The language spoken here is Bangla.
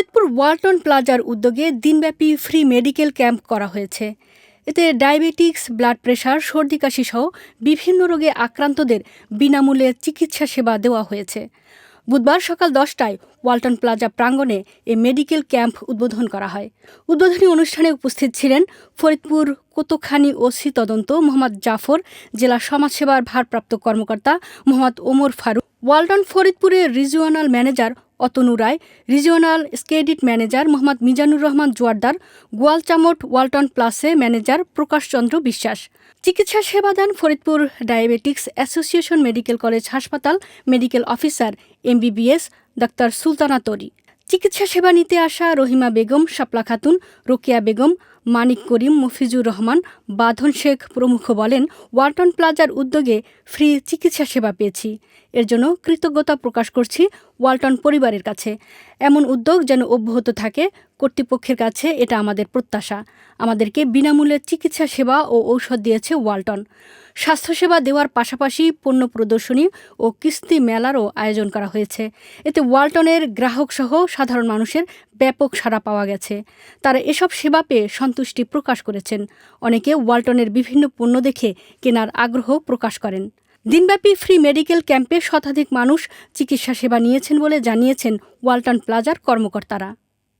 ফরিদপুর ওয়ালটন প্লাজার উদ্যোগে দিনব্যাপী ফ্রি মেডিকেল ক্যাম্প করা হয়েছে। এতে ডায়াবেটিক্স, ব্লাড প্রেশার, সর্দি কাশি সহ বিভিন্ন রোগে আক্রান্তদের বিনামূল্যে চিকিৎসা সেবা দেওয়া হয়েছে। বুধবার সকাল দশটায় ওয়ালটন প্লাজা প্রাঙ্গণে এ মেডিকেল ক্যাম্প উদ্বোধন করা হয়। উদ্বোধনী অনুষ্ঠানে উপস্থিত ছিলেন ফরিদপুর কোতোখানি ওসি তদন্ত মোহাম্মদ জাফর, জেলা সমাজসেবার ভারপ্রাপ্ত কর্মকর্তা মোহাম্মদ ওমর ফারুক, ওয়ালটন ফরিদপুরের regional manager Atanu Roy, regional স্কেডিট manager Mohammad Mizanur Rahman Joardar, Goalchamot Walton প্লাসে ম্যানেজার প্রকাশচন্দ্র বিশ্বাস। চিকিৎসা সেবাদান Faridpur diabetics association medical college হাসপাতাল medical officer, MBBS, doctor Sultana Tori. চিকিৎসা সেবা নিতে আসা রহিমা বেগম, শাপলা খাতুন, রোকেয়া বেগম, মানিক করিম, মফিজুর রহমান, বাঁধন শেখ প্রমুখ বলেন, ওয়ালটন প্লাজার উদ্যোগে ফ্রি চিকিৎসা সেবা পেয়েছি। এর জন্য কৃতজ্ঞতা প্রকাশ করছি ওয়ালটন পরিবারের কাছে। এমন উদ্যোগ যেন অব্যাহত থাকে, কর্তৃপক্ষের কাছে এটা আমাদের প্রত্যাশা। আমাদেরকে বিনামূল্যে চিকিৎসা সেবা ও ঔষধ দিয়েছে ওয়ালটন। স্বাস্থ্যসেবা দেওয়ার পাশাপাশি পণ্য প্রদর্শনী ও কিস্তি মেলারও আয়োজন করা হয়েছে। এতে ওয়ালটনের গ্রাহকসহ সাধারণ মানুষের ব্যাপক সাড়া পাওয়া গেছে। তারা এসব সেবা পেয়ে সন্তুষ্টি প্রকাশ করেছেন। অনেকে ওয়ালটনের বিভিন্ন পণ্য দেখে কেনার আগ্রহ প্রকাশ করেন। দিনব্যাপী ফ্রি মেডিকেল ক্যাম্পে শতাধিক মানুষ চিকিৎসা সেবা নিয়েছেন বলে জানিয়েছেন ওয়ালটন প্লাজার কর্মকর্তারা।